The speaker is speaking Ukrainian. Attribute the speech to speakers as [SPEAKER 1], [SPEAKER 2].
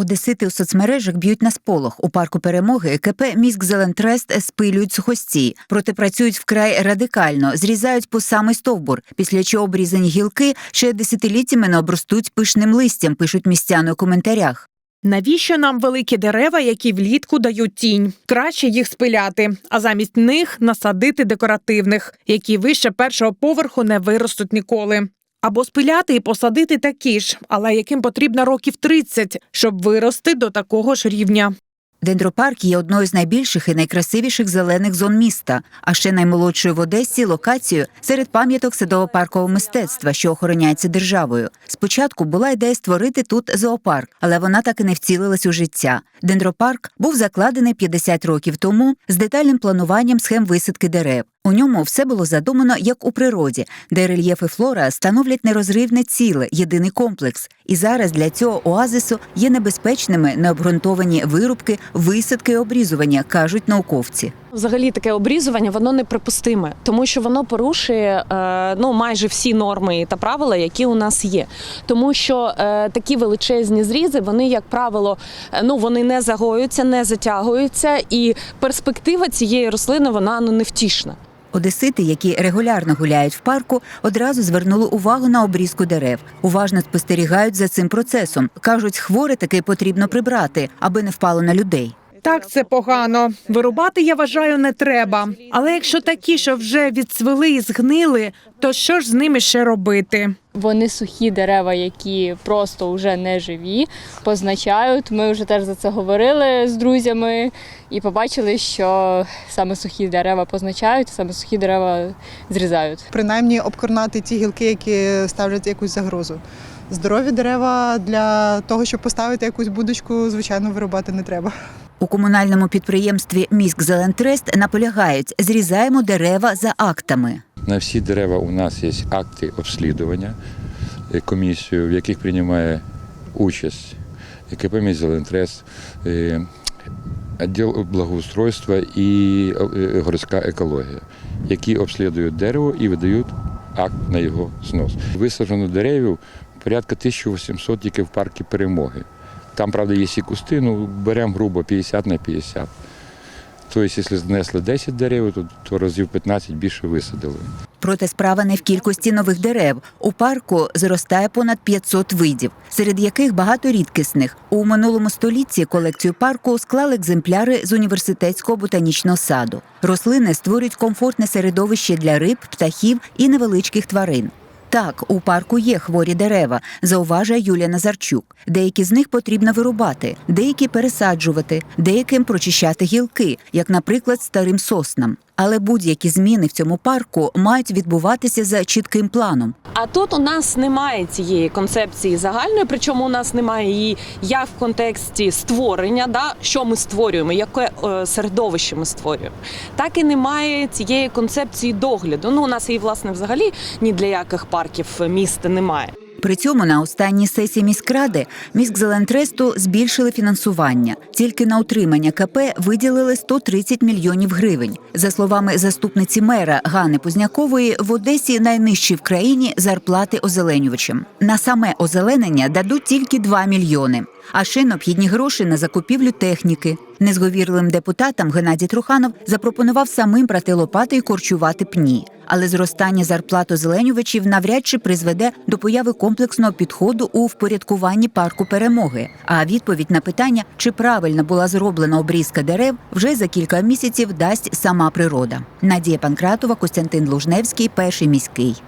[SPEAKER 1] Одесити у соцмережах б'ють на сполох. У парку перемоги КП Міськ Зелентрест спилюють сухості, проте працюють вкрай радикально, зрізають по самий стовбур, після чого обрізані гілки ще десятиліттями не обростуть пишним листям, пишуть містяни у коментарях.
[SPEAKER 2] Навіщо нам великі дерева, які влітку дають тінь? Краще їх спиляти, а замість них насадити декоративних, які вище першого поверху не виростуть ніколи. Або спиляти і посадити такі ж, але яким потрібно років 30, щоб вирости до такого ж рівня.
[SPEAKER 1] Дендропарк є одною з найбільших і найкрасивіших зелених зон міста, а ще наймолодшою в Одесі локацією серед пам'яток садово-паркового мистецтва, що охороняється державою. Спочатку була ідея створити тут зоопарк, але вона так і не вцілилась у життя. Дендропарк був закладений 50 років тому з детальним плануванням схем висадки дерев. У ньому все було задумано як у природі, де рельєф і флора становлять нерозривне ціле, єдиний комплекс. І зараз для цього оазису є небезпечними необґрунтовані вирубки, висадки і обрізування, кажуть науковці.
[SPEAKER 3] Взагалі таке обрізування воно неприпустиме, тому що воно порушує е, ну майже всі норми та правила, які у нас є. Тому що е, такі величезні зрізи, вони, як правило, е, ну вони не загоюються, не затягуються, і перспектива цієї рослини вона ну невтішна.
[SPEAKER 1] Одесити, які регулярно гуляють в парку, одразу звернули увагу на обрізку дерев. Уважно спостерігають за цим процесом. кажуть, хворе таки потрібно прибрати, аби не впало на людей.
[SPEAKER 2] Так, це погано. Вирубати, я вважаю, не треба. Але якщо такі, що вже відцвели і згнили, то що ж з ними ще робити?
[SPEAKER 4] Вони сухі дерева, які просто вже не живі, позначають. Ми вже теж за це говорили з друзями і побачили, що саме сухі дерева позначають, саме сухі дерева зрізають.
[SPEAKER 5] принаймні обкорнати ті гілки, які ставлять якусь загрозу. Здорові дерева для того, щоб поставити якусь будочку, звичайно, вирубати не треба.
[SPEAKER 1] У комунальному підприємстві Міськ Зелентрест наполягають, зрізаємо дерева за актами.
[SPEAKER 6] На всі дерева у нас є акти обслідування е, комісією, в яких приймає участь КП «Міськзелентрес», е, відділ благоустройства і е, городська екологія, які обслідують дерево і видають акт на його знос. Висаджено деревів порядка 1800 тільки в парку перемоги. Там, правда, є і кусти, ну беремо грубо 50 на 50. Тобто, якщо знесли 10 дерев, то, то разів 15 більше висадили.
[SPEAKER 1] Проте справа не в кількості нових дерев. У парку зростає понад 500 видів, серед яких багато рідкісних. У минулому столітті колекцію парку склали екземпляри з університетського ботанічного саду. Рослини створюють комфортне середовище для риб, птахів і невеличких тварин. Так, у парку є хворі дерева, зауважує Юлія Назарчук. Деякі з них потрібно вирубати, деякі пересаджувати, деяким прочищати гілки, як, наприклад, старим соснам. Але будь-які зміни в цьому парку мають відбуватися за чітким планом.
[SPEAKER 3] А тут у нас немає цієї концепції загальної, причому у нас немає її як в контексті створення, да, що ми створюємо, яке е, середовище ми створюємо, так і немає цієї концепції догляду. Ну, у нас її, власне, взагалі ні для яких парків міста немає.
[SPEAKER 1] При цьому на останній сесії міськради міськзелентресту збільшили фінансування. Тільки на утримання КП виділили 130 мільйонів гривень. За словами заступниці мера Гани Познякової, в Одесі найнижчі в країні зарплати озеленювачам. На саме озеленення дадуть тільки 2 мільйони. А ще необхідні гроші на закупівлю техніки. Незговірливим депутатам Геннадій Труханов запропонував самим брати лопати і корчувати пні. Але зростання зарплат озеленювачів навряд чи призведе до появи комплексного підходу у впорядкуванні парку перемоги. А відповідь на питання, чи правильно була зроблена обрізка дерев, вже за кілька місяців дасть сама природа. Надія Панкратова, Костянтин Лужневський, перший міський.